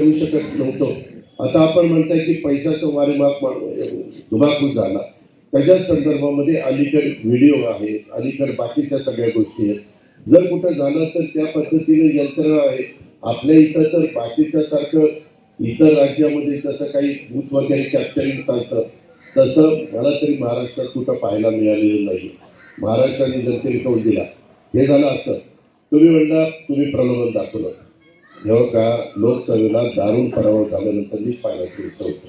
करू शकत नव्हतो. आता आपण म्हणताय की पैशाचं वारेमाप धुमाकूळ झाला. त्याच्या संदर्भामध्ये अलीकडे व्हिडिओ आहेत अलीकडे बाकीच्या सगळ्या गोष्टी आहेत. जर कुठं झालं तर त्या पद्धतीने यंत्रणा आहे. आपल्या इथं तर बाकीच्या सारखं इतर राज्यामध्ये जसं काही बूथ वगैरे कॅप्चरिंग चालतं तसं मला तरी महाराष्ट्रात कुठं पाहायला मिळालेलं नाही. महाराष्ट्राने जनतेने कौल दिला. हे झालं असं. तुम्ही म्हणता तुम्ही प्रलोभन दाखवलं. जेव्हा का लोकसभेला दारुण पराभव झाल्यानंतर मीच फायनान्स मिनिस्टर होतो.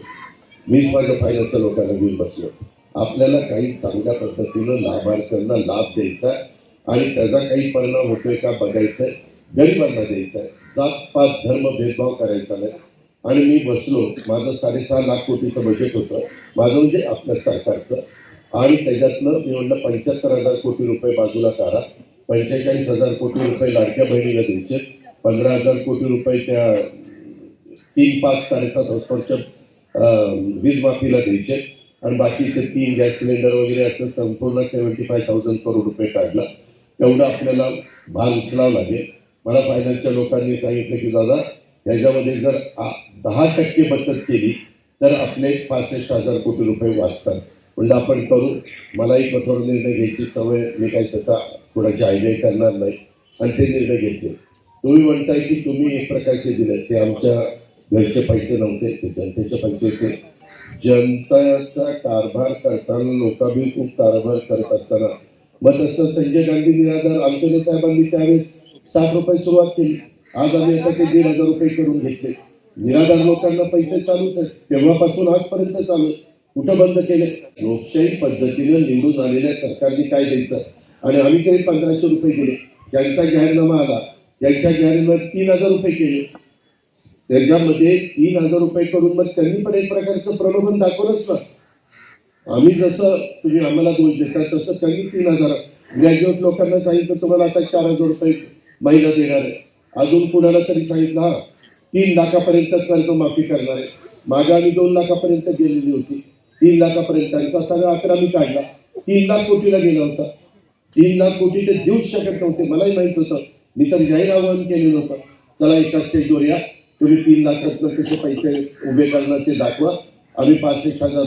मीच माझ्या फायनान्सच्या लोकांना घेऊन बसलो. आपल्याला काही चांगल्या पद्धतीनं लाभार्थ्यांना लाभ द्यायचा आणि त्याचा काही परिणाम होतोय का बघायचा आहे. गरिबांना द्यायचा आहे. जात पात धर्म भेदभाव करायचा नाही. आणि मी बसलो. माझं साडेसहा लाख कोटीचं बजेट होतं. माझं म्हणजे आपल्या सरकारचं. आणि त्याच्यातनं मी म्हणलं पंच्याहत्तर हजार कोटी रुपये बाजूला काढा. पंचेचाळीस हजार कोटी रुपये लाडक्या बहिणीला द्यायचे. पंधरा हजार कोटी रुपये त्या तीन पाच साडेसात हॉस्पॉटच्या वीज माफीला द्यायचे. आणि बाकीचे तीन गॅस सिलेंडर वगैरे असं संपूर्ण सेव्हन्टी फाय थाउजंड करोड रुपये काढला. तेवढं आपल्याला भाग उचलावा लागेल. मला फायनान्सच्या लोकांनी सांगितलं की दादा याच्यामध्ये जर आ- दहा टक्के बचत केली तर आपले पासष्ट हजार कोटी रुपये वाचतात. म्हणजे आपण करू. मलाही कठोर निर्णय घ्यायची सवय मी काही त्याचा कोणाची आयडिया करणार नाही. आणि ते निर्णय घेते तुम्ही म्हणताय की तुम्ही एक प्रकारचे दिले ते आमच्या घरचे पैसे नव्हते ते जनतेचे पैसे होते. जनताचा कारभार करताना लोकाभिमुख कारभार करत असताना. मग तसं संजय गांधी निराधार आमच्या साहेबांनी त्यावेळेस साठ रुपये सुरुवात केली. आज आम्ही आता ते दीड हजार रुपये करून घेतले. निराधार लोकांना पैसे चालूच आहेत तेव्हापासून आजपर्यंत चालू आहे. कुठं बंद केले? लोकशाही पद्धतीने निवडून आलेल्या सरकारने काय द्यायचं? आणि आम्ही काही पंधराशे रुपये दिले. ज्यांचा जाहीरनामा आला. त्यांच्या मग तीन हजार रुपये केले. त्याच्यामध्ये तीन हजार रुपये करून मग त्यांनी पण एक प्रकारचं प्रलोभन दाखवलंच ना. आम्ही जसं तुम्ही आम्हाला दोष देता तसं त्यांनी तीन हजार. ग्रॅज्युएट लोकांना सांगितलं तुम्हाला आता चार हजार रुपये महिना देणार आहे. अजून कुणाला तरी सांगितलं हा तीन लाखापर्यंत कर्ज माफी करणार आहे. माझ्या आम्ही दोन लाखापर्यंत गेलेली होती. तीन लाखापर्यंत त्यांचा सगळा आकडा मी काढला. तीन लाख कोटीला गेला होता. तीन लाख कोटी ते देऊच शकत नव्हते मलाही माहीत होतं. मी तर जाहीर आवाहन केलेलं होतं. चला एका स्टेजवर या. तुम्ही तीन लाखातनं कसे पैसे उभे करणार ते दाखवा. आम्ही पाच एक हजार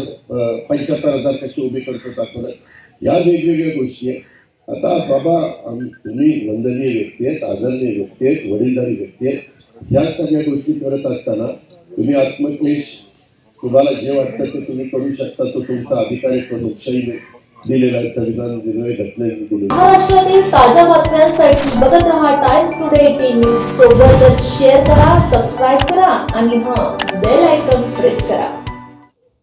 पंच्याहत्तर हजार कसे उभे करतो दाखवलं. या वेगवेगळ्या गोष्टी आहेत. आता बाबा तुम्ही वंदनीय व्यक्ती आहेत आदरणीय व्यक्ती आहेत वडीलधारी व्यक्ती आहेत. ह्या सगळ्या गोष्टी करत असताना तुम्ही आत्मक्लेश तुम्हाला जे वाटतं ते तुम्ही करू शकता तो तुमचा अधिकार आहे तो दिलेला संविधान दिलेलं घटनेने दिलेला महाराष्ट्रातील ताज्या बातम्यांसाठी बघत रहा टाइम्स टुडे टीव्ही सोबतच शेअर करा सबस्क्राईब करा आणि हां